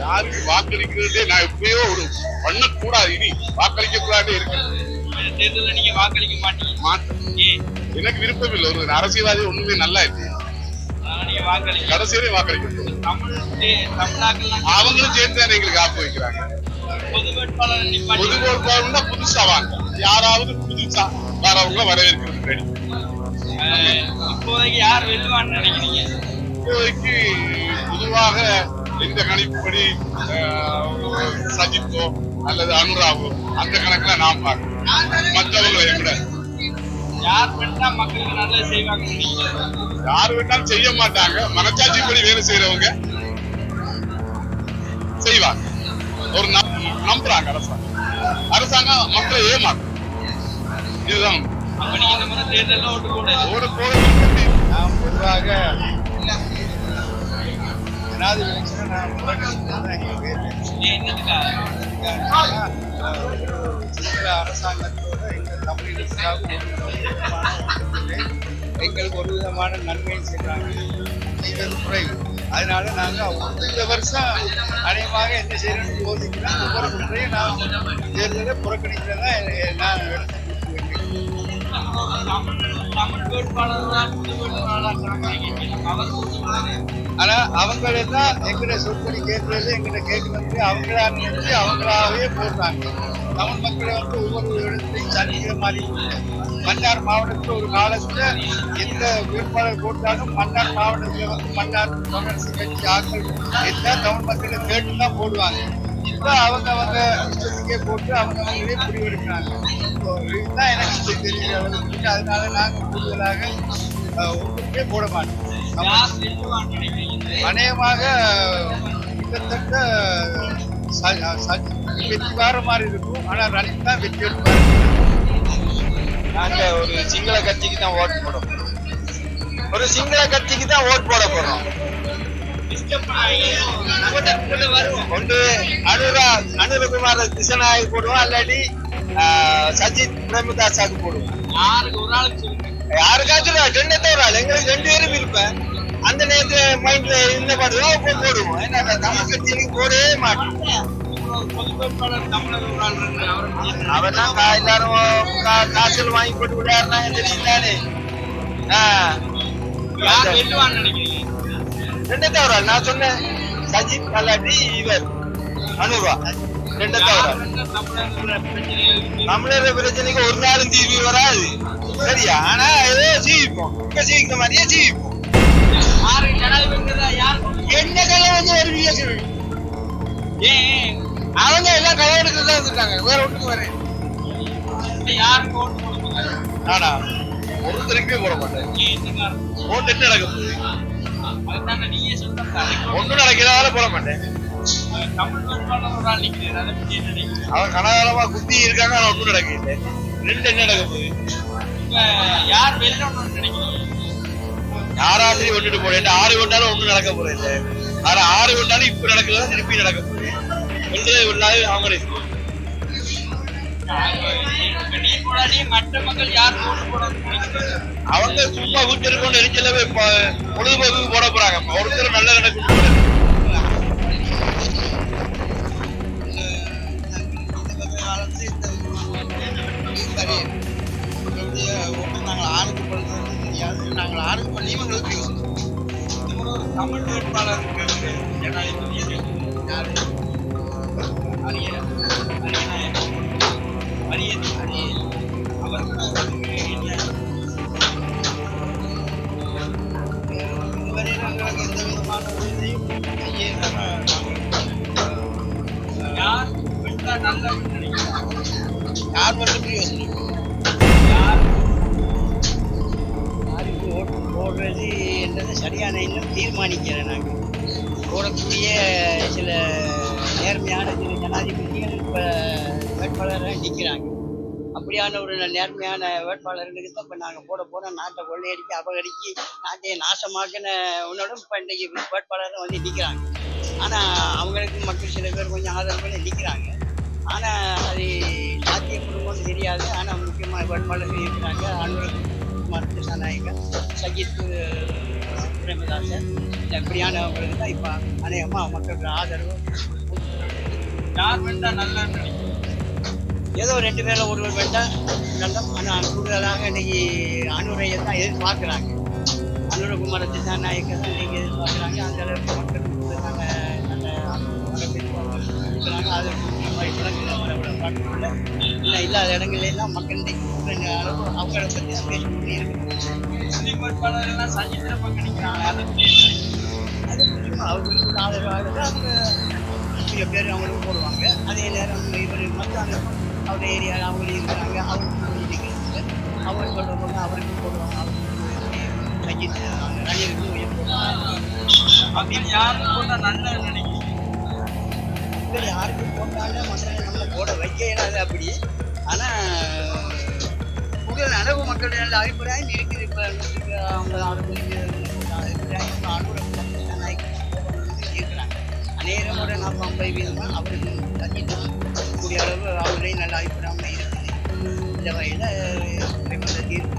யாருக்கு வாக்களிக்கிறதே நான் எப்பயோ ஒரு பண்ணக்கூடாது. இனி வாக்களிக்க கூடாது இருக்கு இந்த தேர்தலில் நீங்க வாக்களிக்க மாட்டீங்க ஏன் எனக்கு விருப்பம் இல்லை. ஒரு அரசியல்வாதி ஒண்ணுமே நல்லா அதனால நீங்க வாக்களிக்க வாக்களிக்க. தமிழ் தே- தமிழ்நாட்டுல அவங்களும் சேர்ந்து தானே எங்களுக்கு ஆப்பு வைக்கிறாங்க. பொது வேட்பாளர் பொது வேட்பாளர்னா புதுசா வாங்க. யாராவது புதுசா வரவங்க வரவேற்கிறது ரெடி இப்போதைக்கு யார் வெல்லுவான்னு நினைக்கிறீங்க? இப்போதைக்கு பொதுவாக இந்த கணிப்புப்படி சஜித்தோ அல்லது அனுராவோ அந்த கணக்குல நான் பார்க்கிறேன் மற்றவங்களை விட யார் மக்களுக்கு நல்லது வேணாலும் செய்ய மாட்டாங்க. மனச்சாட்சிப்படி வேலை செய்யறவங்க செய்வாங்க. ஒரு நம்- நம்புறாங்க அரசாங்கம். அரசாங்கம் மக்களை ஏமாத்தும் இதுதான் ஓட்டு போட நாம் பொதுவாக ஜனாதிபதி எலெக்ஷனை நான் அரசாங்கத்தோட எங்கள் தமிழினத்துக்காக எங்களுக்கு ஒரு விதமான நன்மையும் செய்கிறாங்க செய்வது குறைவு அதனால நாங்கள் இந்த வருஷம் அநேகமாக என்ன செய்யணும்னு யோசிக்கிறோம். ஒவ்வொரு முறையும் நான் தேர்தலை புறக்கணிக்கிறதா நான் தமிழ் வேட்பாளர் தான் புது வேட்பாளர் அவர் ஆனா அவங்களே தான் எங்கிட்ட சொற்படி கேட்கறது எங்கிட்ட கேட்கறது. அவங்களா நினைச்சு அவங்களாவே போடுறாங்க. தமிழ் மக்களை வந்து ஒவ்வொரு இடத்துலையும் சந்திக்கிற மாதிரி மன்னார் மாவட்டத்தில் ஒரு காலத்துல எந்த வேட்பாளர் போட்டாலும் மன்னார் மாவட்டத்தில் வந்து மன்னார் காங்கிரஸ் கட்சி ஆட்கள் எல்லாம் தமிழ் மக்களை கேட்டு தான் போடுவாங்க. இப்போ அவங்க அவங்க இஷ்டத்துக்கே போட்டு அவங்க அவங்களே முடிவெடுக்கிறாங்க இதுதான் எனக்கு தெரியல அதனால நாங்கள் கூடுதலாக அஹ், ஒன்றுமே போட மாட்டோம். யார் அநேகமாக கிட்டத்தட்ட வெற்றி வார மாதிரி இருக்கும். ஆனா ரணில் தான் வெற்றி எடுப்பார் நாங்க ஒரு சிங்கள கட்சிக்கு தான் ஓட்டு போட போறோம். ஒரு சிங்கள கட்சிக்கு தான் ஓட்டு போட போறோம். ஒன்று அனுரா அனுரகுமார் திசநாயக் போடுவோம். ஆஹ், சஜித் பிரேமதாசாக்கு போடுவோம். யாருக்கு ஒரு ஆளுக்கு யாருக்காச்சும் ரெண்டு ஒரு ஆள்? எங்களுக்கு ரெண்டு பேரும் இருப்பேன். அந்த நேரத்துல மைண்ட்ல இந்த பாட்டு இப்போ போடுவோம். ஏன்னா தமிழ் கட்சிக்கு போடவே மாட்டோம். அவரை தான் எல்லாரும் காசுல வாங்கி போட்டு விளையாடுறாங்க தெரியுதானே ரெண்டு தவிர நான் சொன்னேன். சஜித் கல்லாட்டி இவர். அனுபவா ரெண்டு தவிர தமிழர் பிரச்சனைக்கு ஒரு நாளும் தீர்வு வராது. சரியா? ஆனா ஏதோ ஜீவிப்போம் இப்ப ஜீவிக்கிற மாதிரியே ஜீவிப்போம் யாரு ஜனாதிபதி யார் என்ன கல்யாணம் வந்து ஒரு விஎஸ்சி ஏன் அவங்க எல்லாம் கல்யாணத்துக்கு தான் வந்துட்டாங்க வேற ஒண்ணுக்கு வரேன். யாருக்கு ஓட்டு போட போறாங்க? நானா? ஒருத்தருக்குமே போட மாட்டேன். ஓட்டு என்ன நடக்க போகுது? நீயே சொல்ற ஒன்றும் நடக்கிறதால போட மாட்டேன். அவன் கனகாலமா குத்தி இருக்காங்க ஆனா ஒன்றும் நடக்கல ரெண்டு என்ன நடக்க போகுது? யார் வெல்லணும்னு நினைக்கிறீங்க? யாராத்திரி விட்டுட்டு போறேன் ஆறு கொண்டாலும் ஒண்ணும் நடக்க இல்ல. ஆனா ஆறு ஒன்றாலும் இப்ப நடக்கிறதா திருப்பி நடக்க போகுது. ஒன்றே ஒன்றாவது அவங்களே அவங்க சும்மா வீட்டு இருக்கணும் எரிச்சல பொழுதுபோக்கு போட போறாங்க. ஒருத்தர் நல்ல நடக்கும் நாங்கள் ஆர்டர் பண்ணி தெரியாது நாங்கள் தமிழ் வேட்பாளர் எங்களுக்கு தமிழ் வேட்பாளருக்கு யார் மட்டும் யார் யாருக்கு என்றது சரியான இன்னும் தீர்மானிக்கிறேன் நாங்கள் கூடக்கூடிய சில நேர்மையான சில ஜனாதிபதிகள் இப்போ வேட்பாளராக நிற்கிறாங்க அப்படியான ஒரு நேர்மையான வேட்பாளர்களுக்கு தான் இப்போ நாங்கள் போட போகிறோம் நாட்டை கொள்ளையடிக்க அபகரித்து நாட்டை நாசமாக்கின உன்னோடும் இப்போ இன்றைக்கி வேட்பாளராக வந்து நிற்கிறாங்க ஆனால் அவங்களுக்கு மக்கள் சில பேர் கொஞ்சம் ஆதரவு பண்ணி நிற்கிறாங்க ஆனால் அது சாத்தியப்படுமோன்னு தெரியாது. ஆனால் முக்கியமான வேட்பாளர்கள் இருக்கிறாங்க. அனுர் குமார் திசாநாயக்கா சஜித் பிரேமதாசன் இப்படியானவங்களுக்கு தான் இப்போ அநேகமாக மக்களோட ஆதரவு யார் வேண்டா நல்லா ஏதோ ரெண்டு பேரில் ஒருவர் வேண்டாம் நல்ல ஆனால் கூடுதலாக இன்னைக்கு அனுரையை தான் எதிர்பார்க்குறாங்க. அனுரகுமார திசாநாயக்க தான் இன்னைக்கு எதிர்பார்க்குறாங்க. அந்த அளவுக்கு மக்கள் கூடுதலாக நல்ல இருக்கிறாங்க அது மாதிரி இடங்களில் வர இல்லை இல்லாத இடங்கள்ல எல்லாம் மக்கள் இன்னைக்கு அவங்கள பற்றி பத்தி அது மூலியமா அவங்களுக்கு ஆதரவாக அவங்க பேர் அவங்களுக்கும் போடுவாங்க. அதே நேரம் இவர் மற்ற அவங்க ஏரியாவில் அவங்களும் இருக்கிறாங்க அவங்களுக்கு இருக்கிறாங்க அவங்க சொல்கிறவங்க அவருக்கு போடுவாங்க அவருக்கு சஜித் ரணிலுக்கும் அப்படின்னு யாரும் போட்டால் நல்ல மக்கள் யாருக்கு போட்டாலும் மக்கள் நம்மளை போட வைக்க இயலாது அப்படி. ஆனால் கூடுதல் அளவு மக்களுடைய நல்ல அபிப்பிராயம் இருக்குது இப்போ அவங்க அபிப்பிராயம் அனுகூலம் இருக்கிறாங்க அநேகமோட நாற்பது ஐம்பது வீதமாக அவருக்கு சஜித் கூடிய அளவு அவர்களையும் நல்ல அபிப்பிராயம் இருக்குது இந்த வகையில் தீர்ப்பு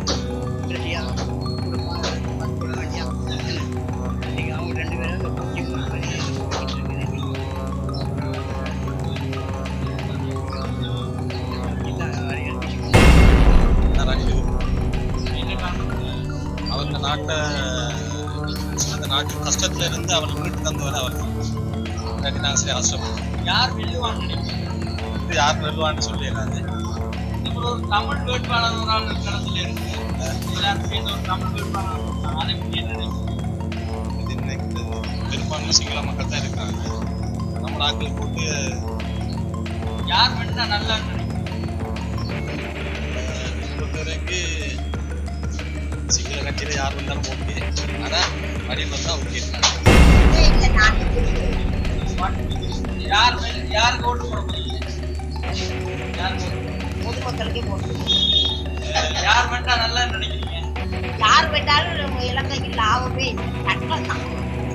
நாட்டை அந்த நாட்டு கஷ்டத்துல இருந்து அவரை மீட்டு தந்தவர் அவர் இல்லாட்டி நாங்கள் சரி ஆசிரமம் யார் வெல்லுவான்னு நினைக்கிறீங்க? இது யார் வெல்லுவான்னு சொல்லிடுறாங்க இப்போ ஒரு தமிழ் வேட்பாளர் ஒரு ஆள் களத்துல இருக்கு எல்லாரும் சேர்ந்து ஒரு தமிழ் வேட்பாளர் இருக்காங்க. அதை பத்தி என்ன நினைக்கிறீங்க? இது இன்னைக்கு பெரும்பான்மை சிங்கள மக்கள் தான் இருக்காங்க. நம்ம ஆட்கள் போட்டு யார் வேண்டா நல்லா பொறுத்தவரைக்கு சிங்கள கட்சியில் யார் வந்தாலும் ஓகே ஆனால் வடிவில் தான் ஓகே யார் யாருக்கு ஓட்டு போட போறீங்க யாருக்கு ஓட்டு? பொதுமக்களுக்கே போட்டு யார் வேண்டா நல்லா நினைக்கிறீங்க யார் விட்டாலும் இலங்கைக்கு லாபமே சட்டம் தான்